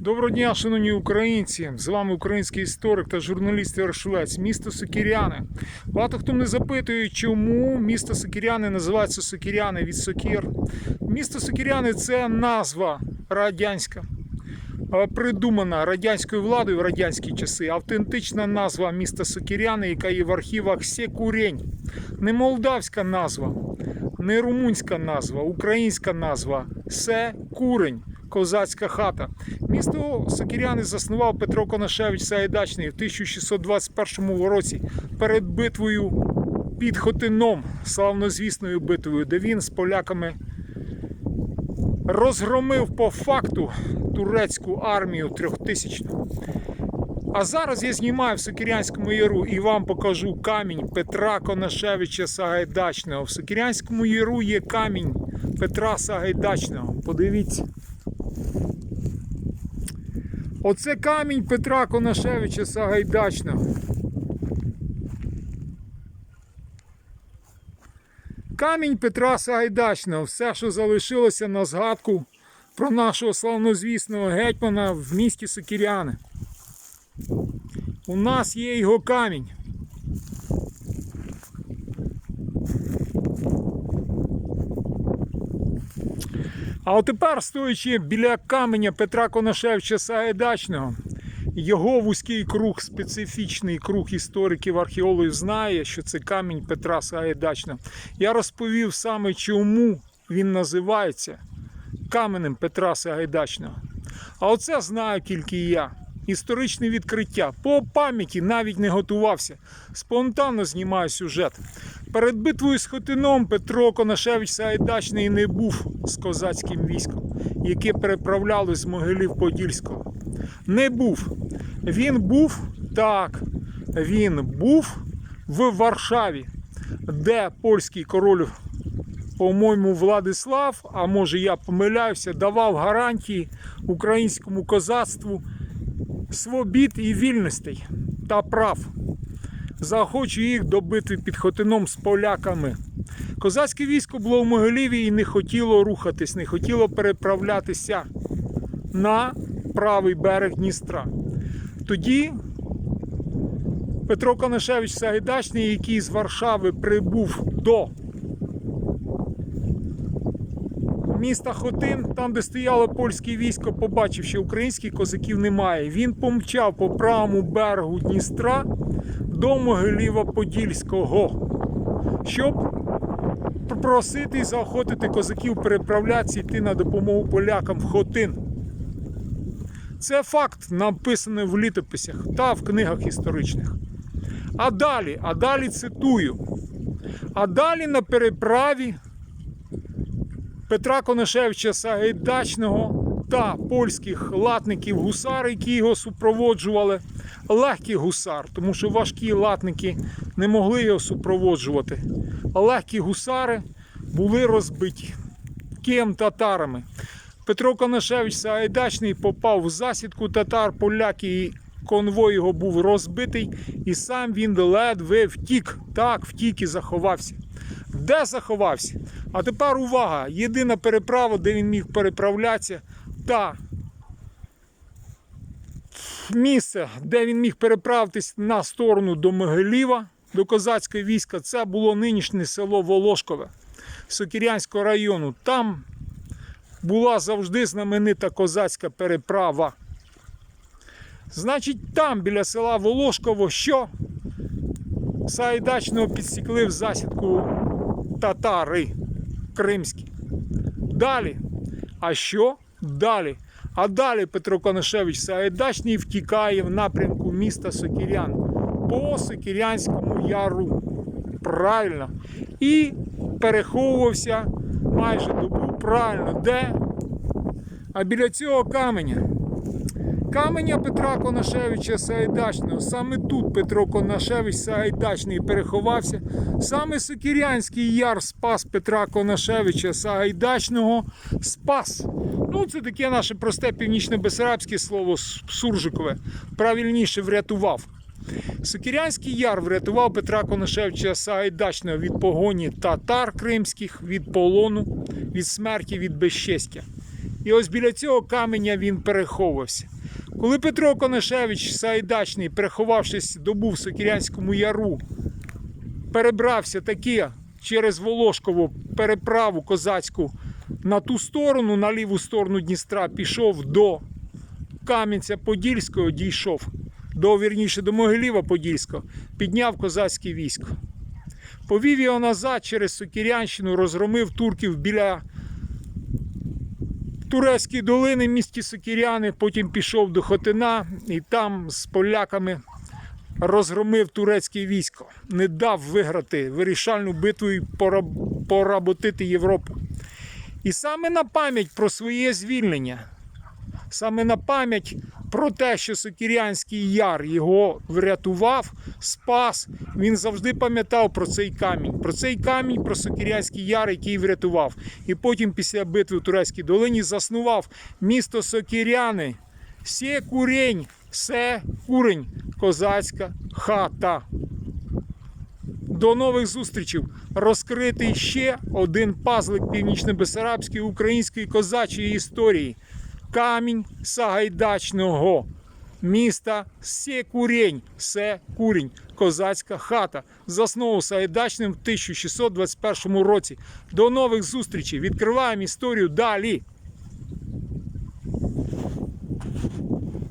Доброго дня, шановні українці! З вами український історик та журналіст Яршвець, місто Сокіряни. Багато хто мене запитує, чому місто Сокіряни називається Сокіряни від Сокір. Місто Сокіряни це назва радянська, придумана радянською владою в радянські часи. Автентична назва міста Сокіряни, яка є в архівах Секурень. Не молдавська назва, не румунська назва, українська назва Се Курень. Козацька хата. Місто Сокіряни заснував Петро Конашевич Сагайдачний в 1621 році перед битвою під Хотином, славнозвісною битвою, де він з поляками розгромив по факту турецьку армію трьохтисячну. А зараз я знімаю в Сокірянському яру і вам покажу камінь Петра Конашевича Сагайдачного. В Сокірянському яру є камінь Петра Сагайдачного. Подивіться. Оце камінь Петра Конашевича Сагайдачного. Камінь Петра Сагайдачного. Все, що залишилося на згадку про нашого славнозвісного гетьмана в місті Сокіряни. У нас є його камінь. А тепер, стоячи біля каменя Петра Конашевича Сагайдачного, його вузький круг, специфічний круг істориків, археологів знає, що це камінь Петра Сагайдачного. Я розповів саме, чому він називається каменем Петра Сагайдачного. А оце знаю тільки я. Історичне відкриття. По пам'яті навіть не готувався. Спонтанно знімаю сюжет. Перед битвою з Хотином Петро Конашевич Сагайдачний не був з козацьким військом, яке переправляли з Могилів Подільського. Не був. Він був так. Він був в Варшаві, де польський король, по-моєму, Владислав, а може я помиляюся, давав гарантії українському козацтву свобід і вільностей та прав. Заохочує їх до битви під Хотином з поляками. Козацьке військо було в Могиліві і не хотіло рухатись, не хотіло переправлятися на правий берег Дністра. Тоді Петро Конашевич Сагайдачний, який з Варшави прибув до міста Хотин, там, де стояло польське військо, побачив, що українських козаків немає. Він помчав по правому берегу Дністра до Могиліва Подільського, щоб просити і заохотити козаків переправлятися йти на допомогу полякам в Хотин. Це факт, написаний в літописях та в книгах історичних. А далі, а далі цитую. А далі на переправі Петра Конашевича Сагайдачного та польських латників гусар, які його супроводжували. Легкий гусар, тому що важкі латники не могли його супроводжувати. Легкі гусари були розбиті ким татарами. Петро Конашевич Сагайдачний попав в засідку татар, поляки і конвой його був розбитий, і сам він ледве втік. Так, втік і заховався. Де заховався? А тепер увага! Єдина переправа, де він міг переправлятися, та місце, де він міг переправитись на сторону до Могиліва, до козацького війська, це було нинішнє село Волошкове Сокірянського району. Там була завжди знаменита козацька переправа. Значить, там біля села Волошково, що Саїдачного підсікли в засідку татари кримські. Далі. А що? Далі. А далі Петро Конашевич Саїдачний втікає в напрямку міста Сокірян по Сокірянському яру. Правильно. І переховувався майже добу. Правильно, де? А біля цього каменя. Каменя Петра Конашевича Сагайдачного. Саме тут Петро Конашевич Сагайдачний переховався. Саме Сокірянський яр спас Петра Конашевича Сагайдачного. Спас. Ну, це таке наше просте північно-бесарабське слово суржикове. Правильніше врятував. Сокірянський яр врятував Петра Конашевича Сагайдачного від погоні татар кримських, від полону, від смерті, від безчестя. І ось біля цього каменя він переховувався. Коли Петро Конашевич Саїдачний, переховавшись добу в Сокірянському яру, перебрався таки через Волошкову переправу козацьку на ту сторону, на ліву сторону Дністра, пішов до Кам'янця-Подільського, дійшов до вірніше до Могилєва Подільського, підняв козацьке військо. Повів його назад через Сокірянщину, розгромив турків біля Турецької долини місті Сокіряни, потім пішов до Хотина і там з поляками розгромив турецьке військо, не дав виграти вирішальну битву і поработити Європу. І саме на пам'ять про своє звільнення, саме на пам'ять про те, що Сокірянський яр його врятував, спас, він завжди пам'ятав про цей камінь, про цей камінь, про Сокірянський яр, який врятував. І потім, після битви в Турецькій долині, заснував місто Сокіряни. Сє курень, се курень, козацька хата. До нових зустрічей. Розкритий ще один пазлик північно-бесарабської української козачої історії. Камінь Сагайдачного міста Секурень, Секурень, козацька хата, заснову Сагайдачним в 1621 році. До нових зустрічей. Відкриваємо історію далі.